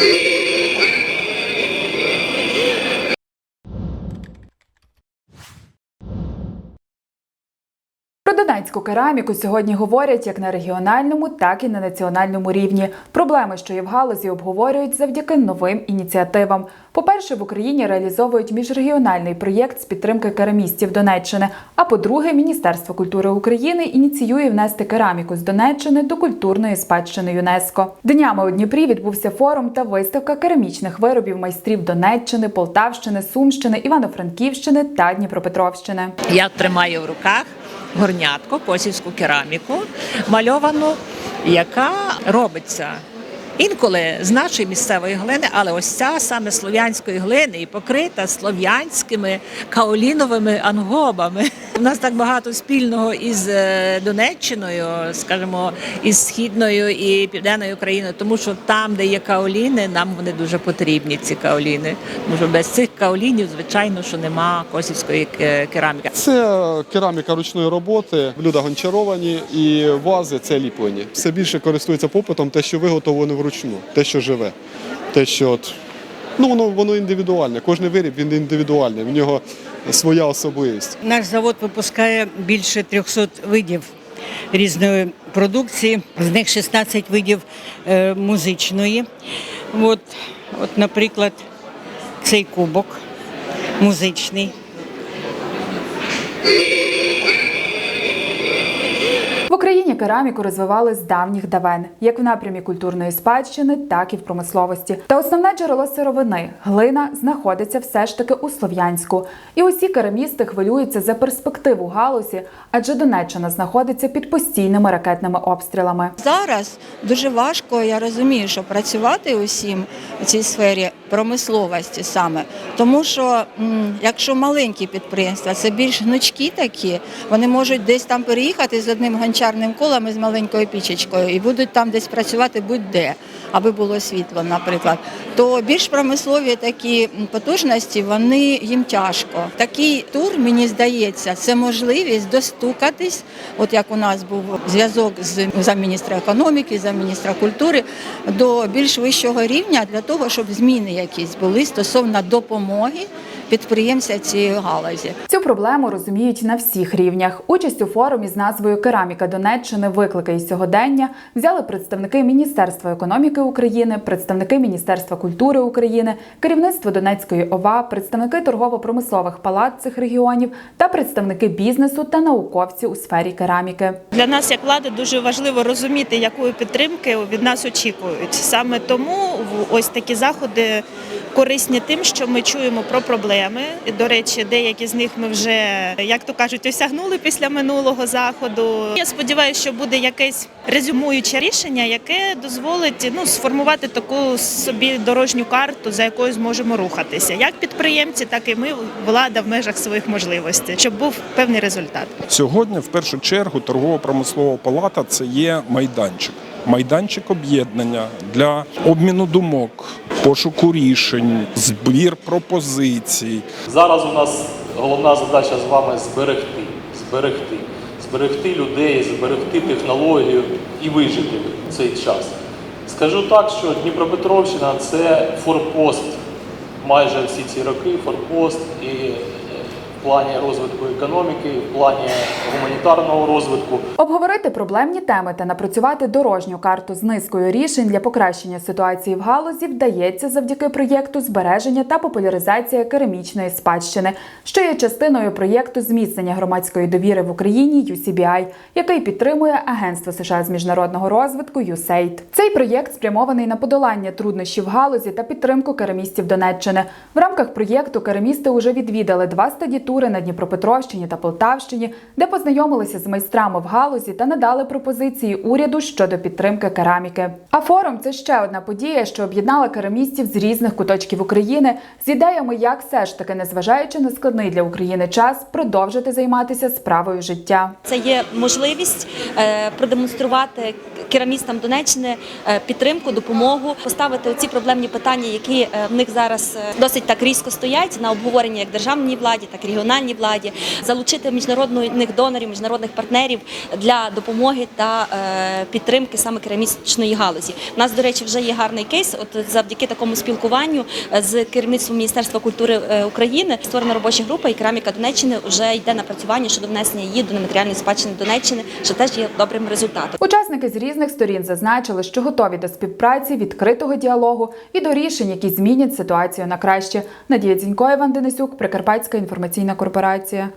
Yeah. Про кераміку сьогодні говорять як на регіональному, так і на національному рівні. Проблеми, що є в галузі, обговорюють завдяки новим ініціативам. По-перше, в Україні реалізовують міжрегіональний проєкт з підтримки керамістів Донеччини. А по-друге, Міністерство культури України ініціює внести кераміку з Донеччини до культурної спадщини ЮНЕСКо. Днями у Дніпрі відбувся форум та виставка керамічних виробів майстрів Донеччини, Полтавщини, Сумщини, Івано-Франківщини та Дніпропетровщини. Я тримаю в руках горнятко, косівську кераміку, мальовану, яка робиться. Інколи з нашої місцевої глини, але ось ця саме слов'янської глини і покрита слов'янськими каоліновими ангобами. У нас так багато спільного із е, Донеччиною, скажімо, із східною і південною Україною, тому що там, де є каоліни, нам вони дуже потрібні. Ці каоліни. Тому що без цих каолінів, звичайно, що нема косівської кераміки. Це кераміка ручної роботи, блюда гончаровані і вази це ліплені. Все більше користується попитом те, що виготовлено вручну, те, що живе, те, що от, ну воно воно індивідуальне. Кожний виріб він індивідуальний, в нього своя особливість. Наш завод випускає більше 300 видів різної продукції, з них 16 видів е, музичної. От, от, наприклад, цей кубок музичний. В Україні кераміку розвивали з давніх давен, як в напрямі культурної спадщини, так і в промисловості. Та основне джерело сировини глина знаходиться все ж таки у Слов'янську. І усі керамісти хвилюються за перспективу галузі, адже Донеччина знаходиться під постійними ракетними обстрілами. Зараз дуже важко, я розумію, що працювати усім у цій сфері промисловості саме. Тому що якщо маленькі підприємства, це більш гнучкі такі, вони можуть десь там переїхати з одним гончарним колом з маленькою пічечкою і будуть там десь працювати будь-де, аби було світло, наприклад. То більш промислові такі потужності, вони їм тяжко. Такий тур, мені здається, це можливість достукатись, от як у нас був зв'язок з замміністра економіки, замміністра культури, до більш вищого рівня для того, щоб зміни якісь були стосовно допомоги підприємця цієї галузі. Цю проблему розуміють на всіх рівнях. Участь у форумі з назвою Кераміка Донеччини виклики і сьогодення взяли представники Міністерства економіки України, представники Міністерства культури України, керівництво Донецької ОВА, представники торгово-промислових палат цих регіонів та представники бізнесу та науковці у сфері кераміки. Для нас, як влади, дуже важливо розуміти, якої підтримки від нас очікують. Саме тому в- ось такі заходи корисні тим, що ми чуємо про проблеми. До речі, деякі з них ми вже, як то кажуть, осягнули після минулого заходу. Я сподіваюся, що буде якесь резюмуюче рішення, яке дозволить ну сформувати таку собі дорожню карту, за якою зможемо рухатися, як підприємці, так і ми влада в межах своїх можливостей, щоб був певний результат. Сьогодні, в першу чергу, торгово-промислова палата це є майданчик. Майданчик об'єднання для обміну думок, пошуку рішень, збір пропозицій. Зараз у нас головна задача з вами зберегти, зберегти, зберегти людей, зберегти технологію і вижити в цей час. Скажу так, що Дніпропетровщина це форпост майже всі ці роки, форпост і плані розвитку економіки, в плані гуманітарного розвитку. Обговорити проблемні теми та напрацювати дорожню карту з низкою рішень для покращення ситуації в галузі вдається завдяки проєкту збереження та популяризація керамічної спадщини, що є частиною проєкту зміцнення громадської довіри в Україні UCBI, який підтримує Агентство США з міжнародного розвитку USAID. Цей проєкт спрямований на подолання труднощів галузі та підтримку керамістів Донеччини. В рамках проєкту керамісти уже відвідали два стадітури на Дніпропетровщині та Полтавщині, де познайомилися з майстрами в галузі та надали пропозиції уряду щодо підтримки кераміки. А форум це ще одна подія, що об'єднала керамістів з різних куточків України з ідеями, як все ж таки, незважаючи на складний для України час, продовжити займатися справою життя. Це є можливість е, продемонструвати керамістам Донеччини е, підтримку, допомогу, поставити ці проблемні питання, які е, в них зараз досить так різко стоять на обговорення як державній владі, так і регіональній владі, залучити міжнародних донорів, міжнародних партнерів для допомоги та е, підтримки саме керамічної галузі. У нас, до речі, вже є гарний кейс. От завдяки такому спілкуванню е, з керівництвом Міністерства культури е, України створена робоча група і кераміка Донеччини вже йде напрацювання щодо внесення її до нематеріальної спадщини Донеччини, що теж є добрим результатом. Учасники з різних сторін зазначили, що готові до співпраці, відкритого діалогу і до рішень, які змінять ситуацію на краще. Надія Дзінько, Іван Денисюк, Прикарпатська інформаційна корпорація.